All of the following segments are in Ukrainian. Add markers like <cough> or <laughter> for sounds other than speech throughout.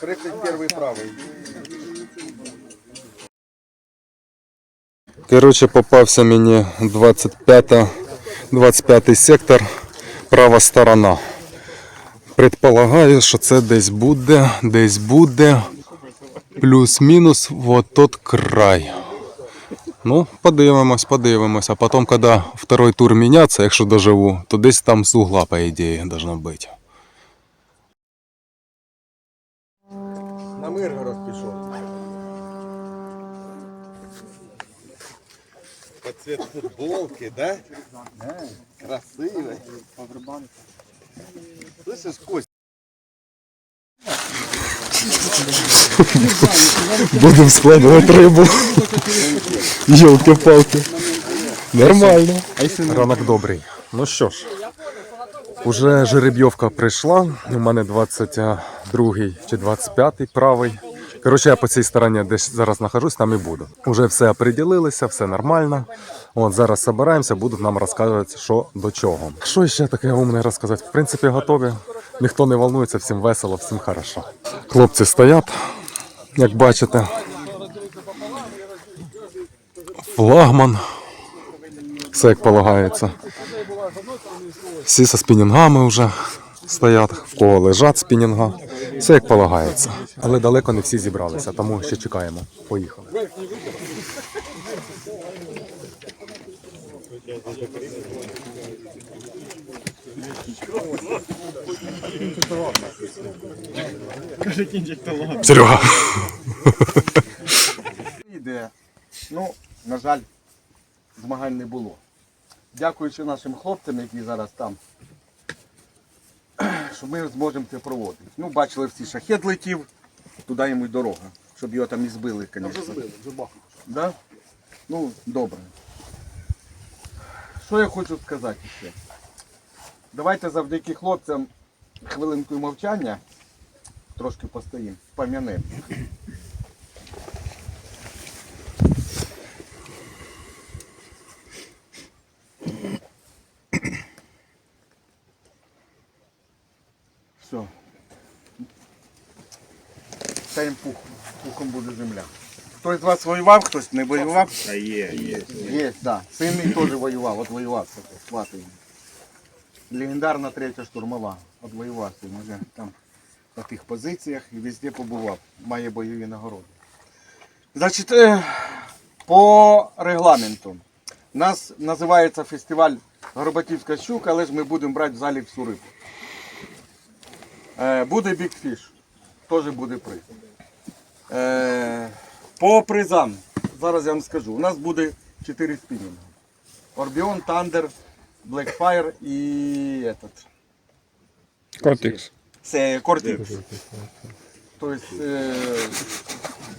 31 правий. Коротше, попався мені 25, 25 сектор, права сторона. Предполагаю, що це десь буде, десь буде плюс-мінус вот тот край. Ну, подивимось, подивимось. А потім, коли второй тур міняться, якщо доживу, то десь там з угла, по ідеї, должно бути. Миргород пішов. Под цвет футболки, да? Красивый. Слышишь, Кость? Будемо складувати рибу. Йолки-палки. Нормально. Ранок добрий. Ну що ж, уже жеребйовка прийшла. У мене 22 чи 25 правий. Коротше, я по цій стороні десь зараз знаходжусь, там і буду. Уже все оприділилися, все нормально. От зараз збираємося, будуть нам розказувати, що до чого. Що ще таке умне розказати? В принципі, готові. Ніхто не волнується, всім весело, всім хорошо. Хлопці стоять, як бачите. Флагман. Все як полагається. Всі зі спінінгами вже стоять, в кого лежать спінінга. Все як полагається. Але далеко не всі зібралися, тому ще чекаємо. Поїхали. Серега. Іде. Ну, на жаль, змагань не було. Дякуючи нашим хлопцям, які зараз там, <clears throat> що ми зможемо це проводити. Ну, бачили всі, шахет летів, туди йому й дорога, щоб його там і збили, звісно. Вже збили, вже Да? Ну, добре. Що я хочу сказати ще? Давайте завдяки хлопцям хвилинкою мовчання трошки постоїмо, пам'янемо. Хтось з вас воював, хтось не воював? Та є, є. Є, да. Син мій теж воював, от воював це сватий. Легендарна третя штурмова. От воював він вже там на тих позиціях і везде побував. Має бойові нагороди. Значить, е, по регламенту. У нас називається фестиваль Горбатівська щука, але ж ми будемо брати в залі всю рибу. Е, Буде бікфіш. Теж буде приз. По призам. Зараз я вам скажу. У нас буде 4 спінінги. Орбіон, Тандер, Блекфайр і этот. Кортекс. Це Кортекс. Тобто е,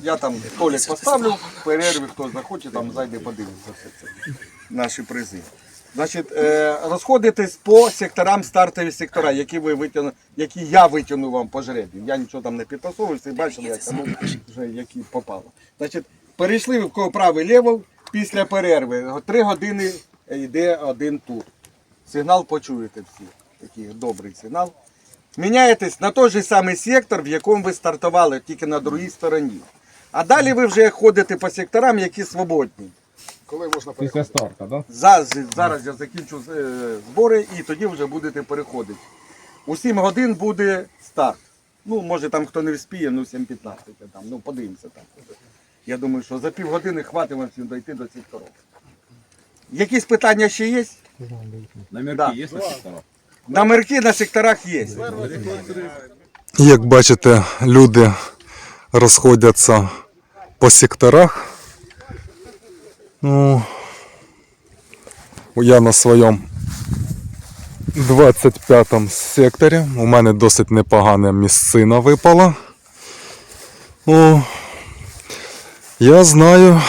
я там столик поставлю, в перерві хто захоче, там зайде подивиться все це. Наші призи. Значить, е, розходитесь по секторам стартові сектора, які ви витягну, які я витягну вам по жребію. Я нічого там не підтасовую, всі бачили, як кому вже які попало. Значить, перейшли в кого правий левел після перерви. Три години йде один тур. Сигнал почуєте всі. Такий добрий сигнал. Міняєтесь на той же самий сектор, в якому ви стартували, тільки на другій стороні. А далі ви вже ходите по секторам, які свободні. Після старта, да? Зараз, зараз я закінчу е, збори і тоді вже будете переходити. У 7 годин буде старт. Ну, може там хто не вспіє, ну 7.15 там, ну подивимося там. Я думаю, що за півгодини хватить вам всім дойти до секторів. Якісь питання ще є? Номерки Да. є на секторах? Номерки на секторах є. Як бачите, люди розходяться по секторах. Ну, я на своєму 25 секторі. У мене досить непогана місцина випала. О, я знаю,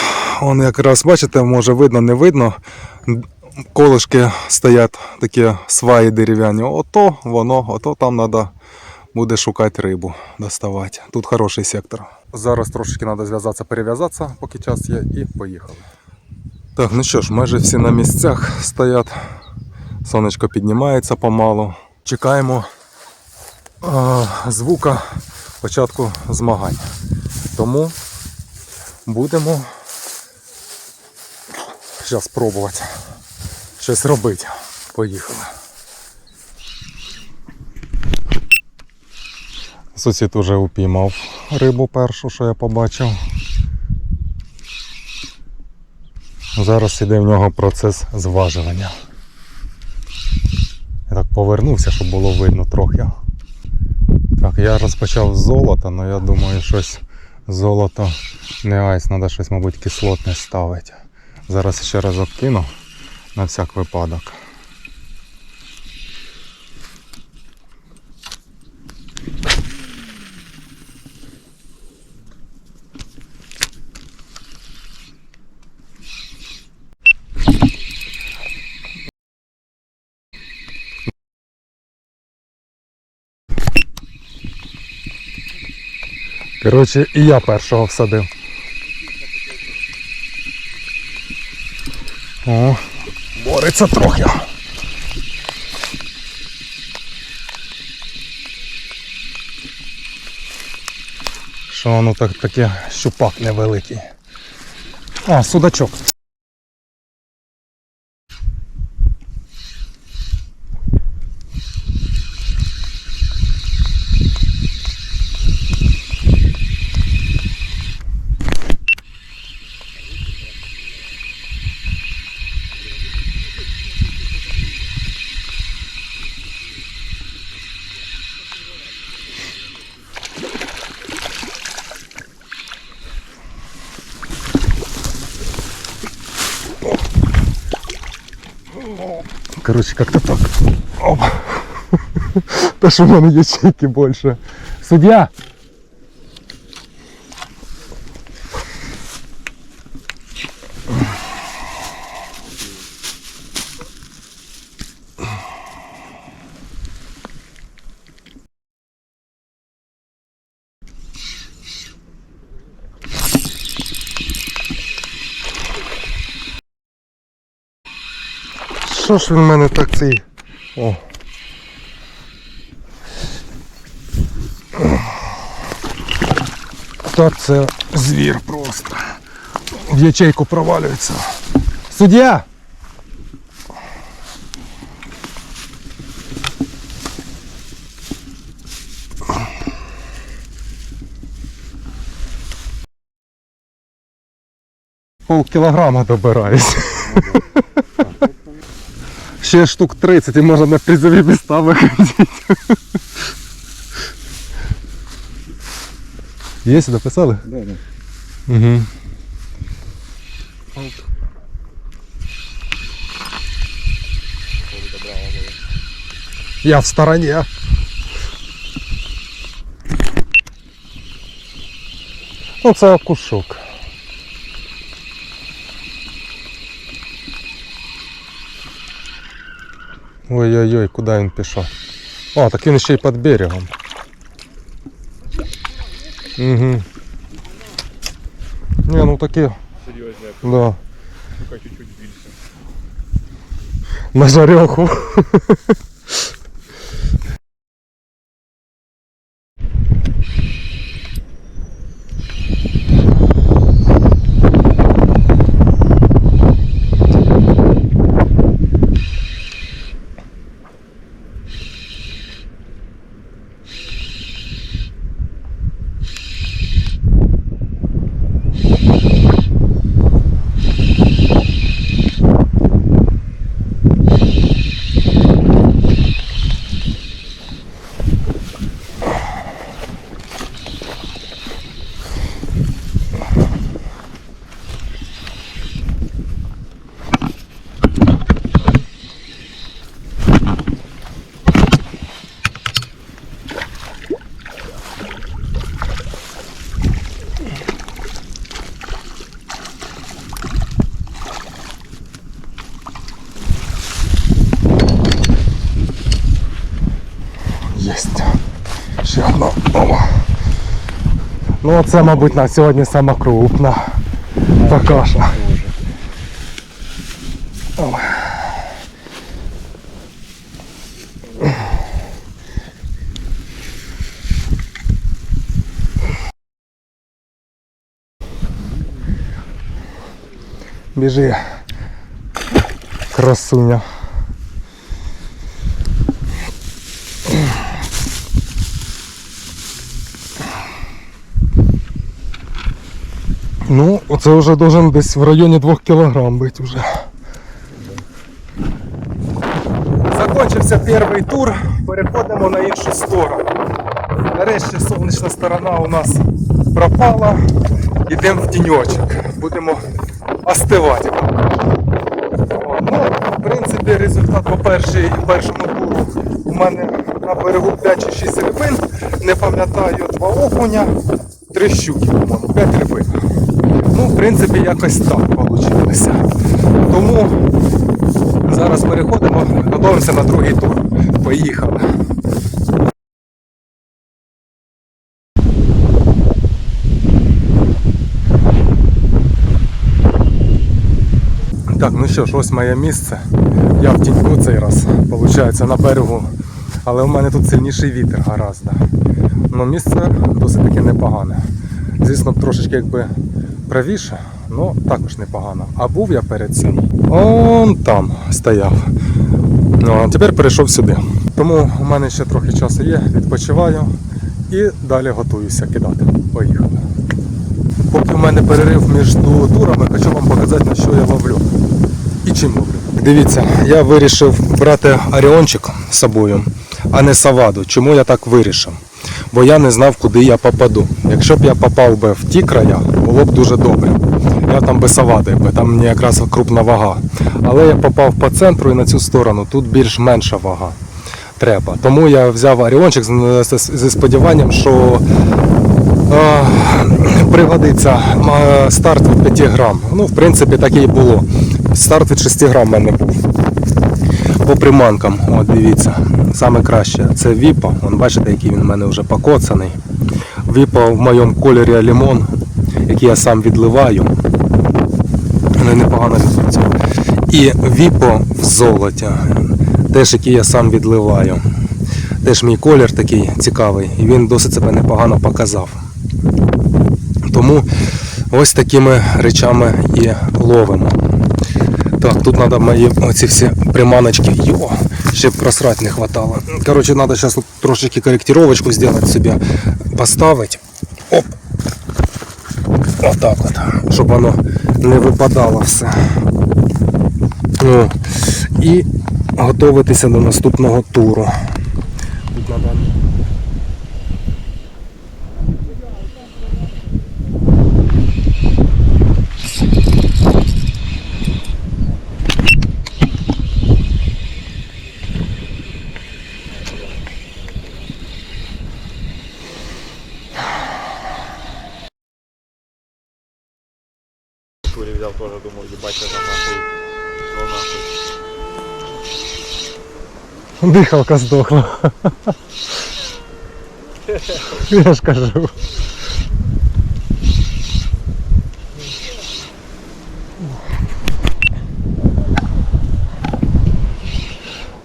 он якраз бачите, може видно, не видно. Колишки стоять такі сваї дерев'яні. Ото воно, ото там треба буде шукати рибу, доставати. Тут хороший сектор. Зараз трошечки треба зв'язатися, перев'язатися, поки час є, і поїхали. Так, ну що ж, майже всі на місцях стоять. Сонечко піднімається помалу. Чекаємо а, звука початку змагань. Тому будемо зараз пробувати щось робити. Поїхали. Сусід уже упіймав рибу першу, що я побачив. Зараз іде в нього процес зважування. Я так повернувся, щоб було видно трохи. Так, я розпочав з золота, але я думаю, щось золото не айс, треба щось, мабуть, кислотне ставити. Зараз ще раз обкину на всяк випадок. Коротше, і я першого всадив. О, бореться трохи. Що воно так таке щупак невеликий. А, судачок. Короче, как-то так. Оп. <laughs> Та що в мене ячейки більше. Суддя! Що ж він в мене так цей. О. Так це звір просто. В ячейку провалюється. Суддя! Пол кілограма добираюсь. <laughs> Ще штук 30 і можна на призові міста виходити. Є сюди писали? Да, да. Угу. Я в стороне. Ну, це окушок. Ой-ой-ой, куди він пішов? О, так він ще й під берегом. Угу. Не, ну такі. Серйозно, Да. тільки чуть-чуть більше. На жареху. Ну це мабуть на сьогодні сама крупна така. Біжи красуня. Ну, оце вже должен десь в районі 2 кілограм бути вже. Закончився перший тур, переходимо на іншу сторону. Нарешті сонячна сторона у нас пропала. Йдемо в тіньочок. Будемо остивати. Ну, в принципі, результат по першій, першому туру у мене на берегу 5 чи 6 рибин. Не пам'ятаю, два окуня, три щуки, по-моєму, 5 рибин. Ну, в принципі, якось так вийшло. Тому зараз переходимо, готуємося на другий тур. Поїхали. Так, ну що ж, ось моє місце. Я в тіньку цей раз, виходить, на берегу. Але у мене тут сильніший вітер гораздо. Ну місце досить таки непогане. Звісно, трошечки якби правіше, але також непогано. А був я перед цим. Он там стояв. Ну, а тепер перейшов сюди. Тому у мене ще трохи часу є, відпочиваю і далі готуюся кидати. Поїхали. Поки в мене перерив між турами, хочу вам показати, на що я ловлю. І чим ловлю. Дивіться, я вирішив брати Оріончик з собою, а не саваду. Чому я так вирішив? Бо я не знав, куди я попаду. Якщо б я попав би в ті края, було б дуже добре. Я там би савади, би, там мені якраз крупна вага. Але я попав по центру і на цю сторону, тут більш менша вага. Треба. Тому я взяв з- зі сподіванням, що пригодиться старт від 5 грам. Ну, в принципі, так і було. Старт від 6 грам в мене був. По приманкам, от дивіться, саме краще. Це Віпа. Бачите, який він в мене вже покоцаний. Віпа в моєму кольорі лимон, який я сам відливаю. Вони непогано відливаються. І Віпо в золоті, теж який я сам відливаю. Теж мій колір такий цікавий, і він досить себе непогано показав. Тому ось такими речами і ловимо. Так, тут треба мої оці всі приманочки. Йо, ще б просрати не хватало. Коротше, треба зараз трошечки корректировочку зробити собі, поставити. Оп. Отак от, щоб воно не випадало все. І готуватися до наступного туру. Тут треба Думав, їбать, це там нахуй. Дихалка здохла. Я ж кажу.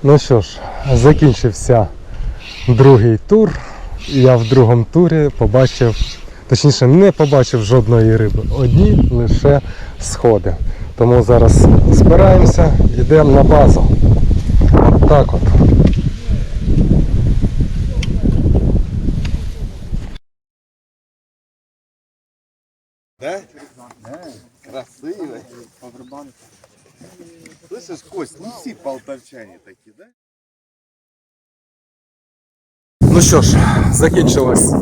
Ну що ж, закінчився другий тур. Я в другому турі побачив, точніше не побачив жодної риби. Одні лише сходи. Тому зараз збираємося, йдемо на базу. От так от. Да? Красивый. Слышишь, Кость, ну все полтавчане такие, да? Ну що ж, закінчилось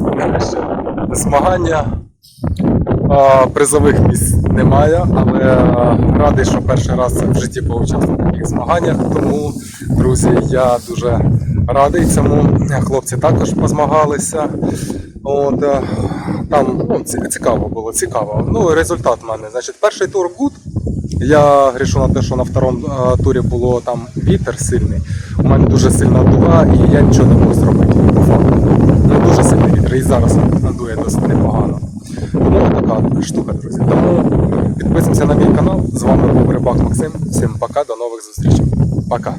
змагання. Призових місць немає, але радий, що перший раз в житті поучаствував в таких змаганнях. Тому, друзі, я дуже радий цьому. Хлопці також позмагалися. От, е, там ну, цікаво було, цікаво. Ну, результат в мене. Значить, перший тур гуд. Я грішу на те, що на второму е, турі було там вітер сильний. У мене дуже сильна дуга, і я нічого не можу зробити. Ну, дуже сильний вітер, і зараз дує досить непогано. Тому така штука, друзі. Тому підписуємося на мій канал. З вами був Рибак Максим. Всім пока, до нових зустрічей. Пока.